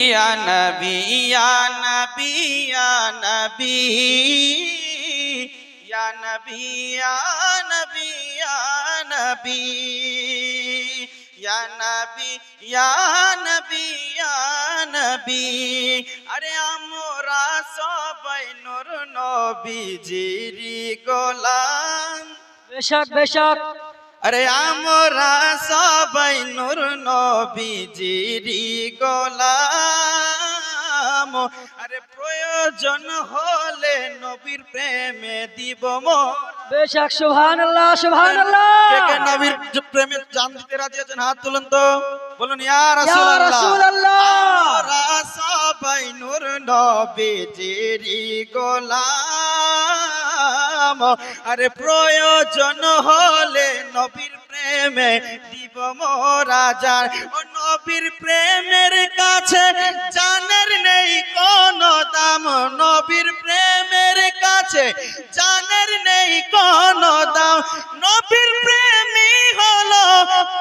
ইয়া নবী ইয়া নবী ইয়া নবী। ইয়া নবী ইয়া নবী ইয়া নবী। ইয়া নবী ইয়া নবী ইয়া নবী। আরে আমরা সবাই নূর নবীজিরি গোলাম। বেশক বেশক। আরে আমরা সবাই নবীজিরি গোলাম। আরে প্রয়োজন হলে নবীর প্রেমে দিব মোর বেশক সুবহানাল্লাহ সুবহানাল্লাহ। কে কে নবীর প্রেমে জান দিতে রাজি আছেন হাত তুলুন তো। বলুন ইয়া ইয়া রাসূলুল্লাহ। আমরা সবাই নূর নবীজিরি গোলাম। আরে প্রয়োজন হলে নবীর প্রেমে দিব মোরা ও নবীর প্রেমের কাছে জানের নেই কোন দাম। নবীর প্রেমের কাছে জানের নেই কোন দাম। নবীর প্রেমী হলো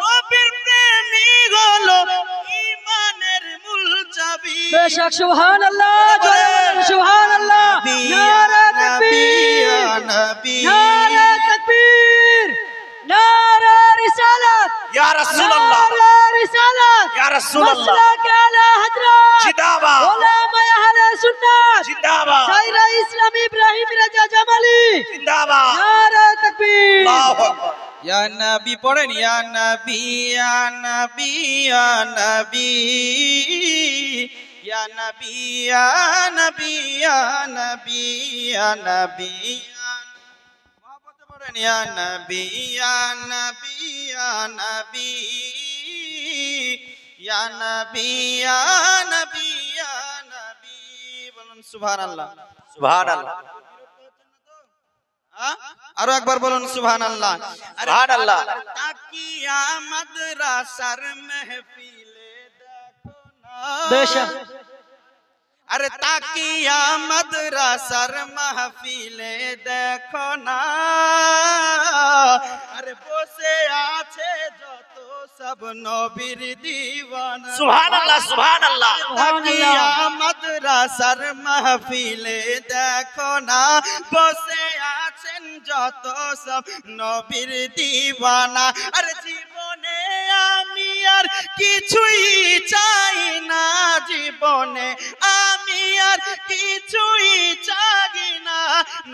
নবীর প্রেমী হলো ইমানের মূল চাবি। বেশক সুবহানাল্লাহ সুবহানাল্লাহ। ইয়া রাসূলুল্লাহ নারে রিসালাত ইয়া রাসূলুল্লাহ مسلك على حضرات জিন্দাবাদ علماء اهل السنه জিন্দাবাদ خير اسلام ابراهيم رجا جمالي জিন্দাবাদ নারে তাকবীর আল্লাহু আকবার ইয়া নবী পড়েন ইয়া নবী ইয়া নবী ইয়া নবী ইয়া নবী ইয়া নবী ইয়া নবী ইয়া নবী মহব্বতে পড়েন ইয়া নবী ইয়া নবী يا نبي يا نبي يا نبي يا نبي বলুন সুবহানাল্লাহ। সুবহানাল্লাহ। আরও একবার বলুন সুবহান আল্লাহ সুবহান আল্লাহ তাকিয়া মাদ্রাসার মেহফিলে দেখো না। আরে তাকিয়া মাদ্রাসার মাহফিলে দেখো না। আরে বসে আছে যত সব নবীর দিওয়ানা। সুবহানাল্লাহ সুবহানাল্লাহ। তাকিয়া মাদ্রাসার মাহফিলে দেখো না। বসে আছেন যত সব নবীর দিওয়ানা। আর জীবনে আমি আর কিছুই চাই না। জীবনে আর কিছুই চাই না।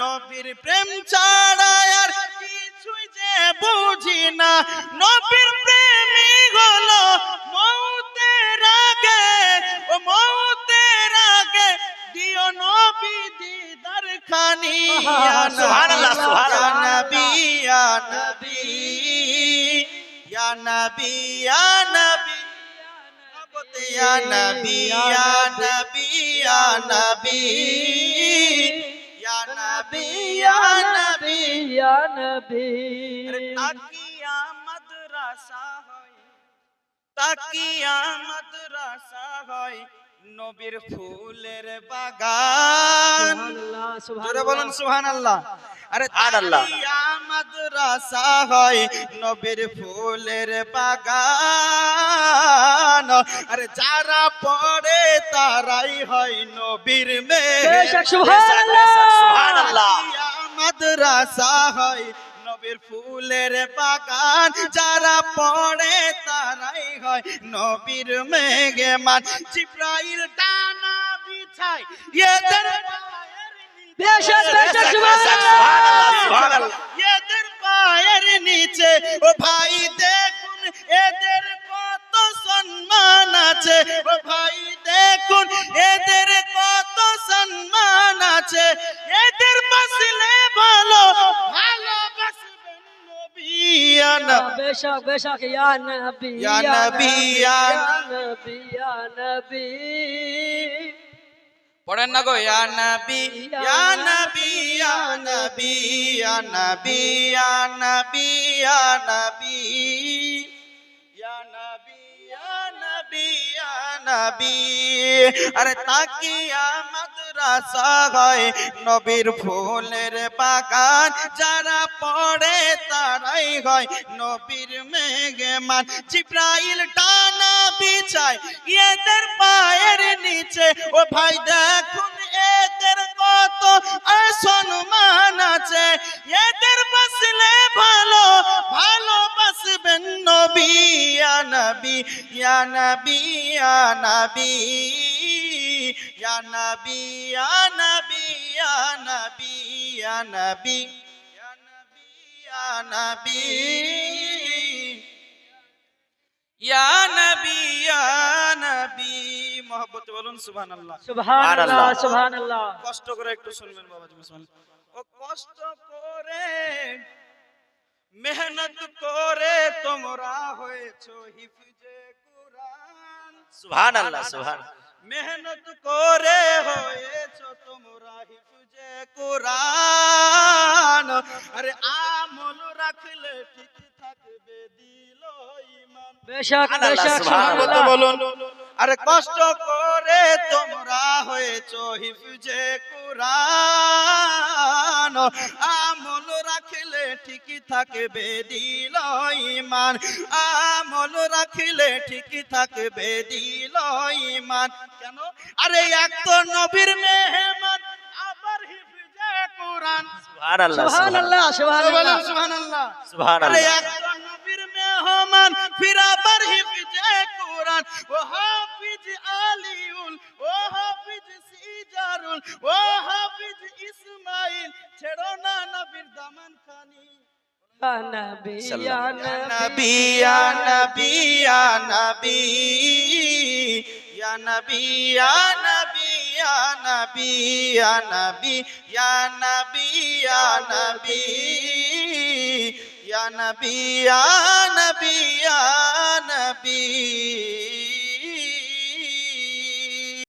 নবীর প্রেম ছাড়া আর কিছুই যে বুঝি না। নবীর প্রেমী হলো মৌতের আগে ও মৌতের আগে দিও নবী দিদার খানি সুবহানাল্লাহ, সুবহানাল্লাহ। নবী ইয়া নবী ইয়া নবী ইয়া নবী। Ya Nabi, Ya Nabi, Ya Nabi, Ya হয়? নবীর ফুলের বাগান। জোরে সুহান আল্লাহ আরে। তাকিয়া মাদ্রাসা হয় নবীর ফুলের বাগান। আরে যারা পড়ে তারাই হয় নবীর মেয়ে সুবহানাল্লাহ। মাদ্রাসা হয় নবীর ফুলের বাগান। যারা পড়ে তারাই হয় নবীর মেঘে। মান জিব্রাইল টানা বিছাই এদের এদের পায়ের নিচে ও ভাই দেখুন এদের কত সম্মান আছে। ও ভাই দেখুন এদের কত সম্মান আছে। এদের বাসলে ভালো নবিয়ানা বেশক বেশক ইয়া নবী ইয়া নবী, ইয়া নবী ইয়া নবী। পড়েন না গো, ইয়া নবী ইয়া নবী ইয়া নবী ইয়া নবী ইয়া নবী ইয়া নবী ইয়া নবী ইয়া নবী, ইয়া মাদ্রাসা হয় নবীর ফুলের বাগান। যারা পড়ে তারাই হয় নবীর মেঘমান। জিব্রাইল টানা বিছায় এদের পায়ের নিচে। ও ভাই দেখুন এদের কত সম্মান আছে। এদের বাসলে ভালো ভালোবাসবেন নবী নবী নবী নবী। নবী ইয়া নবী ইয়া নবী ইয়া নবী ইয়া নবী ইয়া নবী ইয়া নবী মোহব্বতে বলুন সুবহানাল্লাহ। সুবহানাল্লাহ সুবহানাল্লাহ। কষ্ট করে একটু শুনবেন বাবাজি মুসলমান। ও কষ্ট করে মেহনত করে তোমরা হয়েছো হিফজে কুরআন। সুবহানাল্লাহ সুবহান মেহনত করে হয়েছো তোমরা হিফজে কুরআন। আরে আমল রাখলে ঠিক থাকবে দিল ইমান। বেশক বেশক সুবহানাল্লাহ। সুবহানাল্লাহ আরে কষ্ট করে তোমরা হয়েছো হিফজে কুরআন। আমল ঠিকই থাকবে দিল ইমান আমল রাখলে ঠিকই থাকবে দিল ইমান কেন? আরে এক তো নবীর মেহমান আবার হিফজে কুরআন। সুবহানাল্লাহ সুবহানাল্লাহ সুবহানাল্লাহ। সুবহানাল্লাহ আরে সুবহানাল্লাহ। এক তো নবীর মেহমান ফির আবার হিফজে কুরআন। ও হাফিজ আলিউল ও হাফিজ সিজারুল ও হাফিজ ইসমাইল। নবীর দামান খানি ইয়া নবী ইয়া নবী নবী ইয়া নবী ইয়া নবী ইয়া নবী ইয়া নবী ইয়া নবী ইয়া নবী ইয়া নবী ইয়া